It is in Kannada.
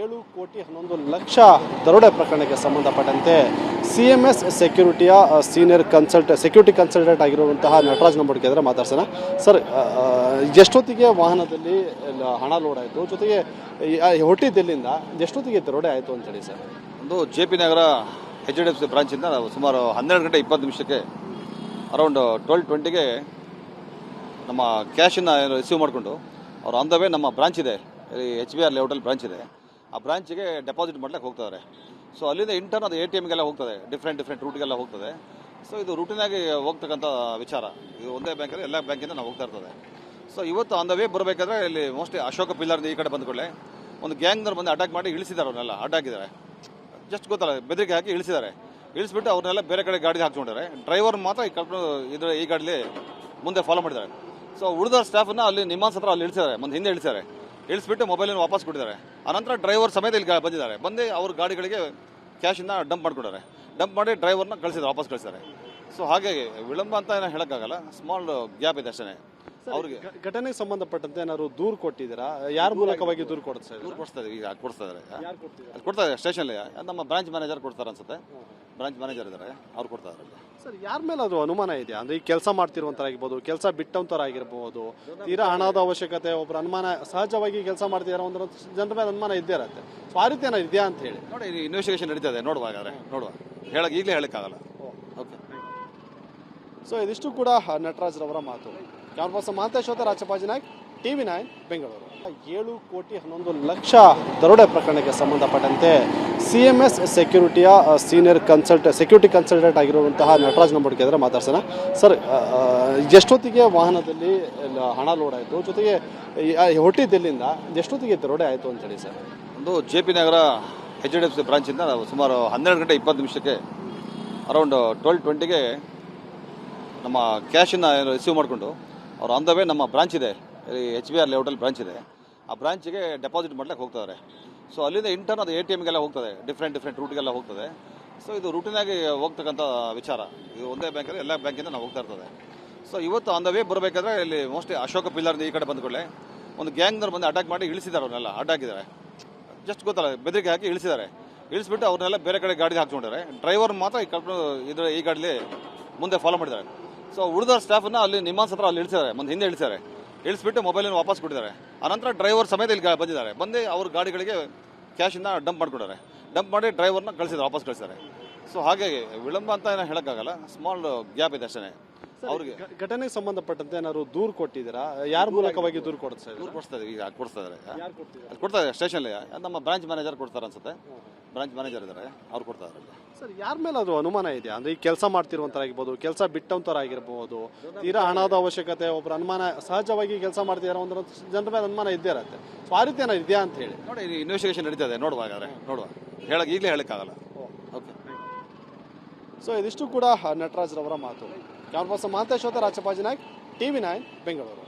ಏಳು ಕೋಟಿ ಹನ್ನೊಂದು ಲಕ್ಷ ದರೋಡೆ ಪ್ರಕರಣಕ್ಕೆ ಸಂಬಂಧಪಟ್ಟಂತೆ ಸಿ ಎಂ ಎಸ್ ಸೆಕ್ಯೂರಿಟಿಯ ಸೀನಿಯರ್ ಕನ್ಸಲ್ಟ್ ಸೆಕ್ಯೂರಿಟಿ ಕನ್ಸಲ್ಟೆಂಟ್ ಆಗಿರುವಂತಹ ನಟರಾಜ್ ನಂಬರ್ಗೆ ಇದ್ರೆ ಮಾತಾಡ್ಸೋಣ. ಸರ್ ಎಷ್ಟೊತ್ತಿಗೆ ವಾಹನದಲ್ಲಿ ಹಣ ಲೋಡ್ ಆಯಿತು? ಜೊತೆಗೆ ಹೊಟ್ಟಿದ್ದೆಲ್ಲಿಂದ ಎಷ್ಟೊತ್ತಿಗೆ ದರೋಡೆ ಆಯಿತು ಅಂತೇಳಿ ಸರ್? ಒಂದು J P Nagar H D F C ಬ್ರಾಂಚಿಂದ ನಾವು ಸುಮಾರು ಹನ್ನೆರಡು ಗಂಟೆ ಇಪ್ಪತ್ತು ನಿಮಿಷಕ್ಕೆ ಅರೌಂಡ್ ಟ್ವೆಲ್ ಟ್ವೆಂಟಿಗೆ ನಮ್ಮ ಕ್ಯಾಶನ್ನು ರಿಸೀವ್ ಮಾಡಿಕೊಂಡು, ಅವ್ರು ಆನ್ ದ ವೇ ನಮ್ಮ ಬ್ರಾಂಚ್ ಇದೆ ಎಚ್ ಬಿ ಆರ್ ಲೇಔಟಲ್ಲಿ ಬ್ರಾಂಚ್ ಇದೆ. ಆ ಬ್ರಾಂಚಿಗೆ ಡೆಪಾಸಿಟ್ ಮಾಡ್ಲಿಕ್ಕೆ ಹೋಗ್ತಾರೆ ಸೊ ಅಲ್ಲಿಂದ ಇಂಟರ್ನ್ ಅದು ಎ ಟಿ ಎಮ್ಗೆಲ್ಲ ಹೋಗ್ತದೆ. ಡಿಫ್ರೆಂಟ್ ಡಿಫ್ರೆಂಟ್ ರೂಟ್ಗೆಲ್ಲ ಹೋಗ್ತದೆ. ಸೊ ಇದು ರೂಟಿನಾಗಿ ಹೋಗ್ತಕ್ಕಂಥ ವಿಚಾರ. ಇದು ಒಂದೇ ಬ್ಯಾಂಕಲ್ಲಿ ಎಲ್ಲ ಬ್ಯಾಂಕಿಂದ ನಾವು ಹೋಗ್ತಾ ಇರ್ತದೆ. ಸೊ ಇವತ್ತು ಆನ್ ದ ವೇ ಬರಬೇಕಾದ್ರೆ ಇಲ್ಲಿ ಮೋಸ್ಟ್ಲಿ ಅಶೋಕ ಪಿಲ್ಲರ್ ಈ ಕಡೆ ಬಂದ್ಕೊಳ್ಳೆ ಒಂದು ಗ್ಯಾಂಗ್ನವ್ರು ಬಂದು ಅಟ್ಯಾಕ್ ಮಾಡಿ ಇಳಿಸಿದ್ದಾರೆ ಅವ್ರನ್ನೆಲ್ಲ. ಅಡ್ಡಾಕಿದ್ದಾರೆ ಜಸ್ಟ್ ಗೊತ್ತಲ್ಲ, ಬೆದರಿಕೆ ಹಾಕಿ ಇಳಿಸಿದ್ದಾರೆ. ಇಳಿಸ್ಬಿಟ್ಟು ಅವ್ರನ್ನೆಲ್ಲ ಬೇರೆ ಕಡೆ ಗಾಡಿಗೆ ಹಾಕ್ಕೊಂಡಿದ್ದಾರೆ ಡ್ರೈವರ್ ಮಾತ್ರ ಈ ಕಡೆ ಇದ್ರ ಈ ಗಾಡಿಲಿ ಮುಂದೆ ಫಾಲೋ ಮಾಡಿದ್ದಾರೆ. ಸೊ ಉಳಿದ ಸ್ಟಾಫನ್ನ ಅಲ್ಲಿ ನಿಮ್ಮಾನ್ಸ್ ಹತ್ರ ಅಲ್ಲಿ ಇಳಿಸಿದ್ದಾರೆ. ಮುಂದೆ ಹಿಂದೆ ಇಳಿಸಿದ್ದಾರೆ. ಇಳಿಸ್ಬಿಟ್ಟು ಮೊಬೈಲನ್ನು ವಾಪಸ್ ಕೊಟ್ಟಿದ್ದಾರೆ. ಆನಂತರ ಡ್ರೈವರ್ ಸಮೇತ ಇಲ್ಲಿ ಬಂದಿದ್ದಾರೆ. ಬಂದು ಅವ್ರ ಗಾಡಿಗಳಿಗೆ ಕ್ಯಾಶನ್ನ ಡಂಪ್ ಮಾಡಿಕೊಡ್ತಾರೆ ಡಂಪ್ ಮಾಡಿ ಡ್ರೈವರ್ನ ಕಳಿಸಿದ್ದಾರೆ, ವಾಪಸ್ ಕಳಿಸಿದ್ದಾರೆ. ಸೊ ಹಾಗಾಗಿ ವಿಳಂಬ ಅಂತ ಏನೋ ಹೇಳೋಕ್ಕಾಗಲ್ಲ. ಸ್ಮಾಲ್ ಗ್ಯಾಪ್ ಇದೆ ಅಷ್ಟೇ ಅವ್ರಿಗೆ ಘಟನೆಗೆ ಸಂಬಂಧಪಟ್ಟಂತೆ ಏನಾದ್ರು ದೂರು ಕೊಟ್ಟಿದ್ದೀರಾ? ಯಾರ ಮೂಲಕವಾಗಿ ದೂರು ಕೊಡ್ತಾರೆ ದೂರು ಕೊಡಿಸ್ತಾ ಇದ್ದೀವಿ ಈಗ ಕೊಡಿಸ್ತಾ ಇದ್ದಾರೆ ಯಾರು ಅಲ್ಲಿ ಕೊಡ್ತಾ ಇದ್ದಾರೆ ಸ್ಟೇಷನಲ್ಲಿ ನಮ್ಮ ಬ್ರಾಂಚ್ ಮ್ಯಾನೇಜರ್ ಕೊಡ್ತಾರೆ ಅನ್ಸುತ್ತೆ. ಬ್ರಾಂಚ್ ಮ್ಯಾನೇಜರ್ ಇದ್ದಾರೆ ಅವ್ರು ಕೊಡ್ತಾ ಇದ್ದಾರೆ ಸರ್ ಯಾರ ಮೇಲೆ ಅದು ಅನುಮಾನ ಇದೆಯಾ? ಅಂದ್ರೆ ಈ ಕೆಲಸ ಮಾಡ್ತಿರುವಂತರಾಗಿರ್ಬೋದು ಕೆಲಸ ಬಿಟ್ಟಂತರ ಆಗಿರ್ಬೋದು ತೀರಾ ಹಣದ ಅವಶ್ಯಕತೆ ಒಬ್ಬರ ಅನುಮಾನ ಸಹಜವಾಗಿ ಕೆಲಸ ಮಾಡ್ತಿದಾರೆ ಒಂದು ಜನರ ಮೇಲೆ ಅನುಮಾನ ಇದ್ದೇ ಇರತ್ತೆ. ಸೊ ಆ ರೀತಿ ಏನಾದ್ರು ಇದೆಯಾ ಅಂತ ಹೇಳಿ. ನೋಡಿ ಇನ್ವೆಸ್ಟಿಗೇಷನ್ ನಡೀತಾ ಇದೆ ನೋಡುವ ಹಾಗಾದ್ರೆ ನೋಡುವ ಹೇಳಕ್ ಈಗಲೇ ಹೇಳಕ್ಕಾಗಲ್ಲ. ಓಕೆ ಸೊ ಇದಿಷ್ಟು ಕೂಡ ನಟರಾಜ್ರವರ ಮಾತು. Camera person Rajapaji Naik, TV nine, Bengaluru. ಏಳು ಕೋಟಿ ಹನ್ನೊಂದು ಲಕ್ಷ ದರೋಡೆ ಪ್ರಕರಣಕ್ಕೆ ಸಂಬಂಧಪಟ್ಟಂತೆ ಸಿ ಎಂ ಎಸ್ ಸೆಕ್ಯೂರಿಟಿಯ ಸೀನಿಯರ್ ಕನ್ಸಲ್ಟ್ ಸೆಕ್ಯೂರಿಟಿ ಕನ್ಸಲ್ಟೆಂಟ್ ಆಗಿರುವಂತಹ ನಟರಾಜ್ ನಂಬರ್ಗೆ ಇದ್ರೆ ಮಾತಾಡ್ಸೋಣ. ಸರ್ ಎಷ್ಟೊತ್ತಿಗೆ ವಾಹನದಲ್ಲಿ ಹಣ ಲೋಡ್ ಆಯಿತು? ಜೊತೆಗೆ ಹೊಟ್ಟಿದ್ದಲ್ಲಿಂದ ಎಷ್ಟೊತ್ತಿಗೆ ದರೋಡೆ ಆಯಿತು ಅಂತೇಳಿ ಸರ್? ಒಂದು J P Nagar H D F C ಬ್ರಾಂಚಿಂದ ಸುಮಾರು ಹನ್ನೆರಡು ಗಂಟೆ ಇಪ್ಪತ್ತು ನಿಮಿಷಕ್ಕೆ ಅರೌಂಡ್ ಟ್ವೆಲ್ ಟ್ವೆಂಟಿಗೆ ನಮ್ಮ ಕ್ಯಾಶನ್ನು ರಿಸೀವ್ ಮಾಡಿಕೊಂಡು ಅವ್ರು ಆನ್ ದ ವೇ ನಮ್ಮ ಬ್ರಾಂಚ್ ಇದೆ. ಎಚ್ ಬಿ ಆರ್ ಲೇಔಟಲ್ಲಿ ಬ್ರಾಂಚ್ ಇದೆ. ಆ ಬ್ರಾಂಚಿಗೆ ಡೆಪಾಸಿಟ್ ಮಾಡ್ಲಿಕ್ಕೆ ಹೋಗ್ತಾರೆ ಸೊ ಅಲ್ಲಿಂದ ಇಂಟರ್ನ್ ಅದು ಎ ಟಿ ಎಮ್ಗೆಲ್ಲ ಹೋಗ್ತದೆ. ಡಿಫ್ರೆಂಟ್ ಡಿಫ್ರೆಂಟ್ ರೂಟ್ಗೆಲ್ಲ ಹೋಗ್ತದೆ. ಸೊ ಇದು ರೂಟಿನಾಗಿ ಹೋಗ್ತಕ್ಕಂಥ ವಿಚಾರ. ಇದು ಒಂದೇ ಬ್ಯಾಂಕಲ್ಲಿ ಎಲ್ಲ ಬ್ಯಾಂಕಿಂದ ನಾವು ಹೋಗ್ತಾ ಇರ್ತದೆ. ಸೊ ಇವತ್ತು ಆನ್ ದ ವೇ ಬರಬೇಕಾದ್ರೆ ಇಲ್ಲಿ ಮೋಸ್ಟ್ಲಿ ಅಶೋಕ ಪಿಲ್ಲರ್ ಈ ಕಡೆ ಬಂದ್ಕೊಳ್ಳೆ ಒಂದು ಗ್ಯಾಂಗ್ನವ್ರು ಬಂದು ಅಟ್ಯಾಕ್ ಮಾಡಿ ಇಳಿಸಿದ್ದಾರೆ ಅವ್ರನ್ನೆಲ್ಲ. ಅಡ್ಡಾಕಿದ್ದಾರೆ ಜಸ್ಟ್ ಗೊತ್ತಲ್ಲ, ಬೆದರಿಕೆ ಹಾಕಿ ಇಳಿಸಿದ್ದಾರೆ. ಇಳಿಸ್ಬಿಟ್ಟು ಅವ್ರನ್ನೆಲ್ಲ ಬೇರೆ ಕಡೆ ಗಾಡಿಗೆ ಹಾಕ್ಕೊಂಡಿದ್ದಾರೆ ಡ್ರೈವರ್ ಮಾತ್ರ ಈ ಕರ್ಕೊಂಡು ಇದ್ರೆ ಈ ಗಾಡಿಲಿ ಮುಂದೆ ಫಾಲೋ ಮಾಡಿದ್ದಾರೆ. ಸೊ ಉಳಿದ ಸ್ಟಾಫನ್ನ ಅಲ್ಲಿ ನಿಮ್ಮಾನ್ಸ್ ಹತ್ರ ಅಲ್ಲಿ ಇಳಿಸಿದ್ದಾರೆ. ಮುಂದೆ ಹಿಂದೆ ಇಳಿಸಿದ್ದಾರೆ. ಇಳಿಸ್ಬಿಟ್ಟು ಮೊಬೈಲನ್ನು ವಾಪಸ್ ಕೊಟ್ಟಿದ್ದಾರೆ. ಆನಂತರ ಡ್ರೈವರ್ ಸಮೇತ ಇಲ್ಲಿ ಬಂದಿದ್ದಾರೆ. ಬಂದು ಅವ್ರ ಗಾಡಿಗಳಿಗೆ ಕ್ಯಾಶನ್ನ ಡಂಪ್ ಮಾಡಿಕೊಡ್ತಾರೆ ಡಂಪ್ ಮಾಡಿ ಡ್ರೈವರ್ನ ಕಳಿಸಿದ್ದಾರೆ, ವಾಪಸ್ ಕಳಿಸಿದ್ದಾರೆ. ಸೊ ಹಾಗಾಗಿ ವಿಳಂಬ ಅಂತ ಏನೋ ಹೇಳೋಕ್ಕಾಗಲ್ಲ. ಸ್ಮಾಲ್ ಗ್ಯಾಪ್ ಇದೆ ಅಷ್ಟೇ ಅವ್ರಿಗೆ. ಘಟನೆಗೆ ಸಂಬಂಧಪಟ್ಟಂತೆ ಏನಾದ್ರು ದೂರು ಕೊಟ್ಟಿದ್ದೀರಾ? ಯಾರ ಮೂಲಕವಾಗಿ ದೂರು ಕೊಡ್ತಾ ದೂರು ಕೊಡ್ತಾ ಇದ್ದೀವಿ ಈಗ ಕೊಡ್ತಾ ಇದ್ದಾರೆ. ಅದು ಕೊಡ್ತಾ ಇದ್ದಾರೆ ಸ್ಟೇಷನಲ್ಲಿ ನಮ್ಮ ಬ್ರಾಂಚ್ ಮ್ಯಾನೇಜರ್ ಕೊಡ್ತಾರೆ ಅನ್ಸುತ್ತೆ. ಬ್ರಾಂಚ್ ಮ್ಯಾನೇಜರ್ ಇದ್ದಾರೆ ಅವ್ರು ಕೊಡ್ತಾ ಇದ್ದಾರೆ. ಸರ್ ಯಾರ ಮೇಲೆ ಅದು ಅನುಮಾನ ಇದೆ ಅಂದ್ರೆ ಈ ಕೆಲಸ ಮಾಡ್ತಿರುವಂತರಾಗಿರ್ಬೋದು ಕೆಲಸ ಬಿಟ್ಟಂತರಾಗಿರ್ಬೋದು ತೀರಾ ಹಣದ ಅವಶ್ಯಕತೆ ಒಬ್ಬರು ಅನುಮಾನ ಸಹಜವಾಗಿ ಕೆಲಸ ಮಾಡ್ತಿದಾರೆ ಒಂದು ಜನರ ಮೇಲೆ ಅನುಮಾನ ಇದ್ದೇ ಇರತ್ತೆ ಸೊ ಆ ರೀತಿ ಏನಾದ್ರು ಇದೆಯಾ ಅಂತ ಹೇಳಿ ನೋಡಿ ಇನ್ವೆಸ್ಟಿಗೇಷನ್ ನಡೀತಾ ಇದೆ ನೋಡುವ ಹಾಗಾದ್ರೆ ನೋಡುವ. ಹೇಳಕ್ ಈಗಲೇ ಹೇಳಕ್ಕಾಗಲ್ಲ. ಓಕೆ ಸೊ ಇದಿಷ್ಟು ಕೂಡ ನಟರಾಜ್ರವರ ಮಾತು. Camera person Mahanteshwara Rajapaji Naik TV nine Bengaluru.